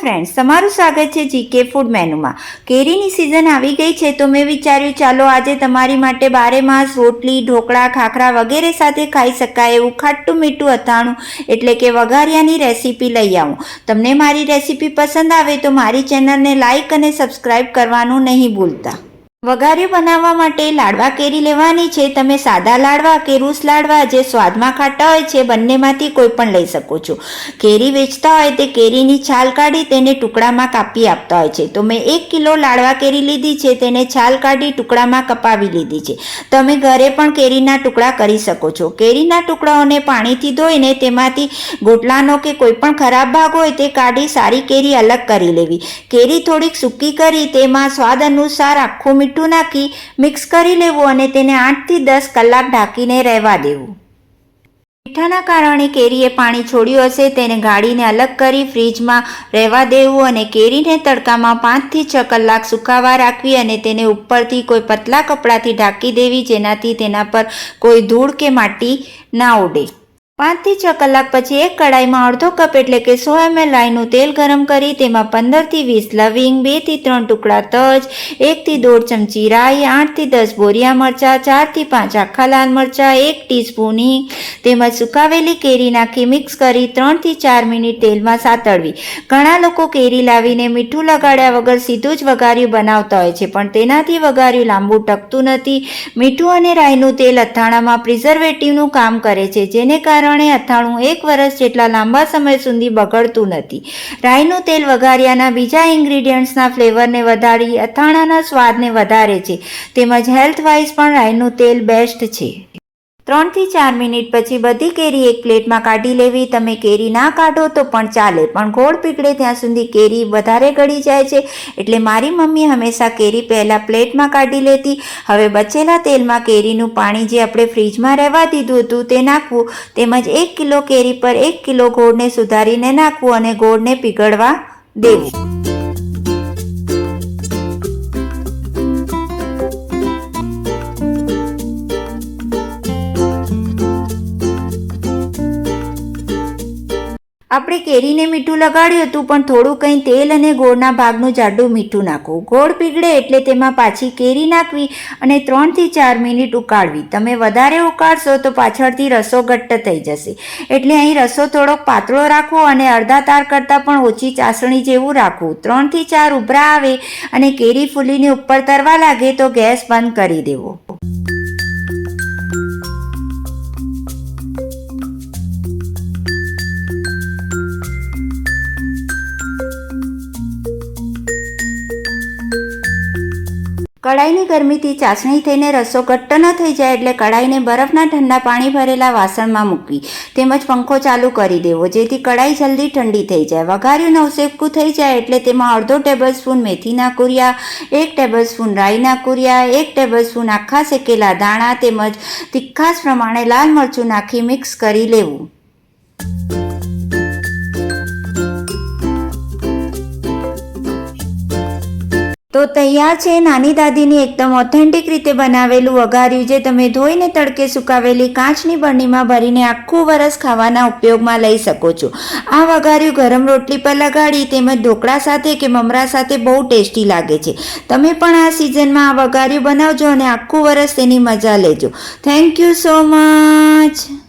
Friends તમારું સ્વાગત છે જીકે ફૂડ મેનુમાં કેરીની સિઝન આવી ગઈ છે તો મેં વિચાર્યું ચાલો આજે તમારી માટે બારે માસ રોટલી, ઢોકળા, ખાખરા વગેરે સાથે ખાઈ શકાય એવું ખાટું મીઠું અથાણું, એટલે કે વઘારિયાની રેસીપી લઈ આવું. તમને મારી રેસીપી પસંદ આવે તો મારી ચેનલને લાઇક અને સબસ્ક્રાઈબ કરવાનું નહીં ભૂલતા. વઘાર્યું બનાવવા માટે લાડવા કેરી લેવાની છે. તમે સાદા લાડવા કે રૂસ લાડવા જે સ્વાદમાં ખાટા હોય છે, બંનેમાંથી કોઈ પણ લઈ શકો છો. કેરી વેચતા હોય તે કેરીની છાલ કાઢી તેને ટુકડામાં કાપી આપતા હોય છે. તો મેં એક કિલો લાડવા કેરી લીધી છે, તેને છાલ કાઢી ટુકડામાં કપાવી લીધી છે. તમે ઘરે પણ કેરીના ટુકડા કરી શકો છો. કેરીના ટુકડાઓને પાણીથી ધોઈને તેમાંથી ગોટલાનો કે કોઈ પણ ખરાબ ભાગ હોય તે કાઢી સારી કેરી અલગ કરી લેવી. કેરી થોડીક સૂકી કરી, તેમાં સ્વાદ અનુસાર આખું મીઠું નાખી મિક્સ કરી લેવું અને તેને આઠથી દસ કલાક ઢાંકીને રહેવા દેવું. મીઠાના કારણે કેરીએ પાણી છોડ્યું હશે, તેને ગાળીને અલગ કરી ફ્રીજમાં રહેવા દેવું અને કેરીને તડકામાં પાંચથી છ કલાક સુકાવા રાખવી અને તેને ઉપરથી કોઈ પતલા કપડાથી ઢાંકી દેવી જેનાથી તેના પર કોઈ ધૂળ કે માટી ના ઉડે. પાંચથી છ કલાક પછી એક કડાઈમાં અડધો કપ એટલે કે સો એમએલ રાઈનું તેલ ગરમ કરી તેમાં પંદરથી વીસ લવિંગ, બેથી ત્રણ ટુકડા તજ, એકથી દોઢ ચમચી રાઈ, આઠથી દસ બોરિયા મરચાં, ચારથી પાંચ આખા લાલ મરચાં, એક ટીસ્પૂન હિંગ તેમજ સુકાવેલી કેરી નાખી મિક્સ કરી ત્રણથી ચાર મિનિટ તેલમાં સાતળવી. ઘણા લોકો કેરી લાવીને મીઠું લગાડ્યા વગર સીધું જ વઘાર્યું બનાવતા હોય છે, પણ તેનાથી વઘાર્યું લાંબુ ટકતું નથી. મીઠું અને રાઈનું તેલ અથાણામાં પ્રિઝર્વેટિવનું કામ કરે છે, જેને કારણે અથાણું એક વર્ષ જેટલા લાંબા સમય સુધી બગડતું નથી. રાઈનું તેલ વઘારિયાના બીજા ઇન્ગ્રીડિયન્ટ્સના ફ્લેવરને વધારી અથાણાના સ્વાદને વધારે છે. તેમજ હેલ્થ વાઇઝ પણ રાઈનું તેલ બેસ્ટ છે. ત્રણથી ચાર મિનિટ પછી બધી કેરી એક પ્લેટમાં કાઢી લેવી. તમે કેરી ના કાઢો તો પણ ચાલે, પણ ગોળ પીગળે ત્યાં સુધી કેરી વધારે ગળી જાય છે. એટલે મારી મમ્મી હંમેશા કેરી પહેલાં પ્લેટમાં કાઢી લેતી. હવે બચેલા તેલમાં કેરીનું પાણી જે આપણે ફ્રીજમાં રહેવા દીધું હતું તે નાખવું, તેમજ એક કિલો કેરી પર એક કિલો ગોળને સુધારીને નાખવું અને ગોળને પીગળવા દેવું. આપણે કેરીને મીઠું લગાડ્યું હતું, પણ થોડું કંઈ તેલ અને ગોળના ભાગનું જાડું મીઠું નાખવું ગોળ પીગળે એટલે તેમાં પાછી કેરી નાખવી અને ત્રણથી ચાર મિનિટ ઉકાળવી. તમે વધારે ઉકાળશો તો પાછળથી રસો ઘટ્ટ થઈ જશે. એટલે અહીં રસો થોડોક પાતળો રાખવો અને અડધા તાર કરતાં પણ ઓછી ચાસણી જેવું રાખવું ત્રણથી ચાર ઉભરા આવે અને કેરી ફૂલીને ઉપર તરવા લાગે તો ગેસ બંધ કરી દેવો. કડાઈની ગરમીથી ચાસણી થઈને રસો ઘટ્ટ ન થઈ જાય એટલે કડાઈને બરફના ઠંડા પાણી ભરેલા વાસણમાં મૂકવી તેમજ પંખો ચાલુ કરી દેવો, જેથી કડાઈ જલ્દી ઠંડી થઈ જાય. વઘાર્યું નવસેકું થઈ જાય એટલે તેમાં અડધો ટેબલ સ્પૂન મેથીના કુરિયા એક ટેબલ સ્પૂન રાઈના કુરિયા એક ટેબલ સ્પૂન આખા શેકેલા દાણા તેમજ તીખાસ પ્રમાણે લાલ મરચું નાખી મિક્સ કરી લેવું. તો તૈયાર છે. નાની દાદીની એકદમ ઓથેન્ટિક રીતે બનાવેલું વઘાર્યું જે તમે ધોઈને તડકે સુકાવેલી કાચની બરણીમાં ભરીને આખું વરસ ખાવાના ઉપયોગમાં લઈ શકો છો. આ વઘાર્યું ગરમ રોટલી પર લગાડી તેમજ ઢોકળા સાથે કે મમરા સાથે બહુ ટેસ્ટી લાગે છે. તમે પણ આ સિઝનમાં આ વઘાર્યું બનાવજો અને આખું વરસ તેની મજા લેજો. Thank you so much